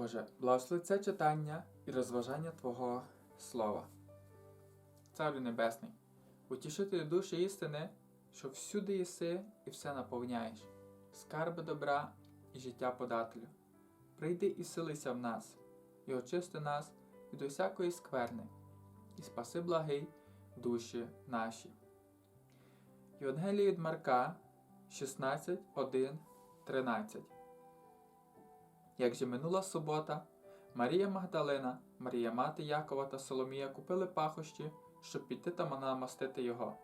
Боже, благослови це читання і розважання Твого Слова. Царю Небесний, утішителю душі істини, що всюди єси і все наповняєш, скарби добра і життя подателю. Прийди і селися в нас, і очисти нас від усякої скверни, і спаси благий душі наші. Євангеліє від Марка 16, 1, 13 як же минула субота, Марія Магдалина, Марія мати Якова та Соломія купили пахощі, щоб піти та намастити його.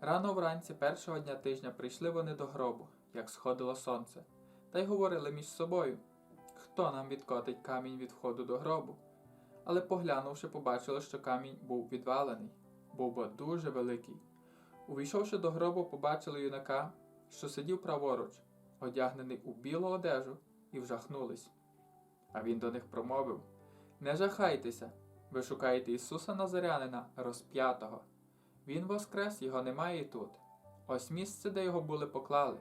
Рано вранці першого дня тижня прийшли вони до гробу, як сходило сонце, та й говорили між собою хто нам відкотить камінь від входу до гробу. Але поглянувши, побачили, що камінь був відвалений, був бо дуже великий. Увійшовши до гробу, побачили юнака, що сидів праворуч, одягнений у білу одежу, і вжахнулись. А він до них промовив Не жахайтеся, ви шукаєте Ісуса Назарянина, розп'ятого. Він воскрес, його немає тут. Ось місце, де його були поклали.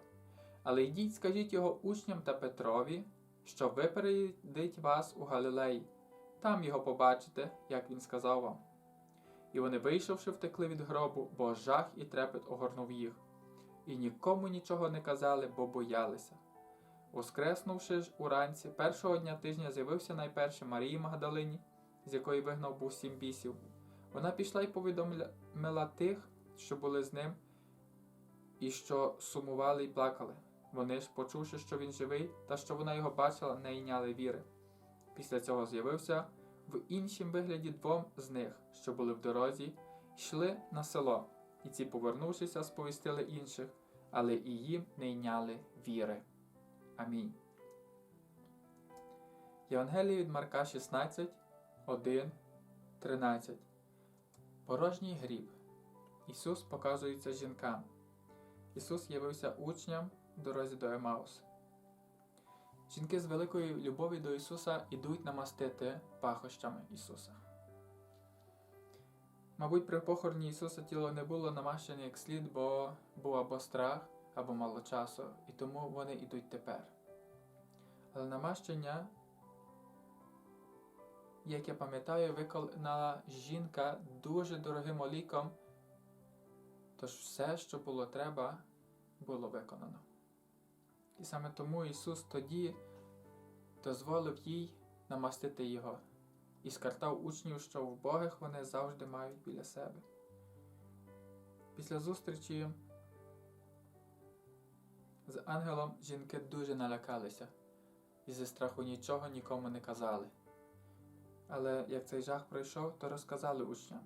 Але йдіть, скажіть його учням та Петрові, що випередить вас у Галілеї. Там його побачите, як він сказав вам. І вони, вийшовши, втекли від гробу, бо жах і трепет огорнув їх, і нікому нічого не казали, бо боялися. Воскреснувши ж уранці, першого дня тижня з'явився найперше Марії Магдалині, з якої вигнав був сім бісів. Вона пішла й повідомила тих, що були з ним, і що сумували й плакали. Вони ж, почувши, що він живий, та що вона його бачила, не йняли віри. Після цього з'явився в іншім вигляді двом з них, що були в дорозі, йшли на село, і ці, повернувшися, сповістили інших, але і їм не йняли віри. Амінь. Євангеліє від Марка 16, 1, 13. Порожній гріб. Ісус показується жінкам. Ісус явився учням в дорозі до Емаус. Жінки з великою любов'ю до Ісуса ідуть намастити пахощами Ісуса. Мабуть, при похороні Ісуса тіло не було намащене як слід, бо був або страх, або мало часу, і тому вони йдуть тепер. Але намащення, як я пам'ятаю, виконала жінка дуже дорогим оліком, тож все, що було треба, було виконано. І саме тому Ісус тоді дозволив їй намастити його і скартав учнів, що в Богих вони завжди мають біля себе. Після зустрічі з ангелом жінки дуже налякалися і зі страху нічого нікому не казали. Але як цей жах пройшов, то розказали учням.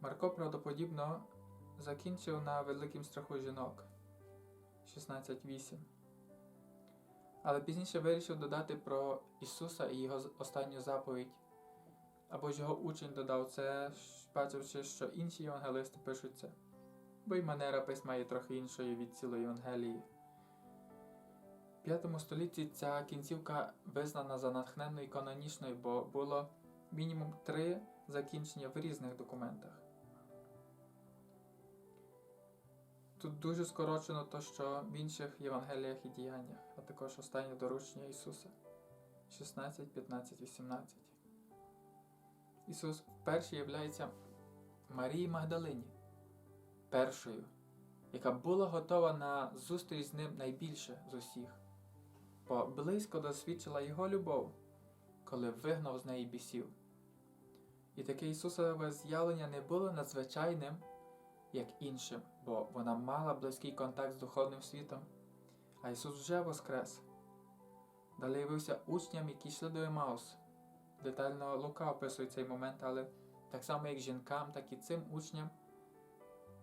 Марко правдоподібно закінчив на великім страху жінок 16.8. Але пізніше вирішив додати про Ісуса і Його останню заповідь. Або ж його учень додав це, бачивши, що інші євангелисти пишуть це бо й манера письма є трохи іншою від цілої Євангелії. В 5 столітті ця кінцівка визнана за натхненною і канонічною, бо було мінімум три закінчення в різних документах. Тут дуже скорочено то, що в інших Євангеліях і діяннях, а також останнє доручення Ісуса 16, 15, 18. Ісус вперше являється Марії Магдалині першою, яка була готова на зустріч з ним найбільше з усіх, бо близько досвідчила його любов, коли вигнав з неї бісів. І таке Ісусове з'явлення не було надзвичайним, як іншим, бо вона мала близький контакт з духовним світом, а Ісус вже воскрес. Далі явився учням, які йшли до Емаус. Детально Лука описує цей момент, але так само як жінкам, так і цим учням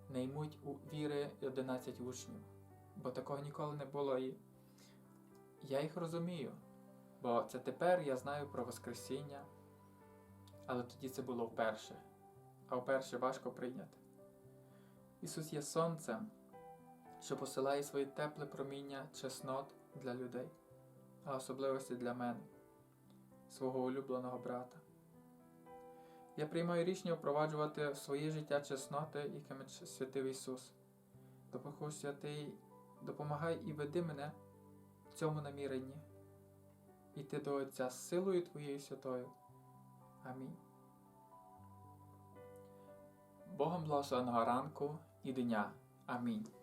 не ймуть у віри 11 учнів, бо такого ніколи не було і я їх розумію, бо це тепер я знаю про Воскресіння, але тоді це було вперше, а вперше важко прийняти. Ісус є Сонцем, що посилає свої тепле проміння чеснот для людей, а особливості для мене, свого улюбленого брата. Я приймаю рішення впроваджувати в своє життя чесноти, якими святив Ісус. Допомогу святий, допомагай і веди мене в цьому наміренні. йти до Отця з силою Твоєю святою. Амінь. Богом благословеного ранку і дня. Амінь.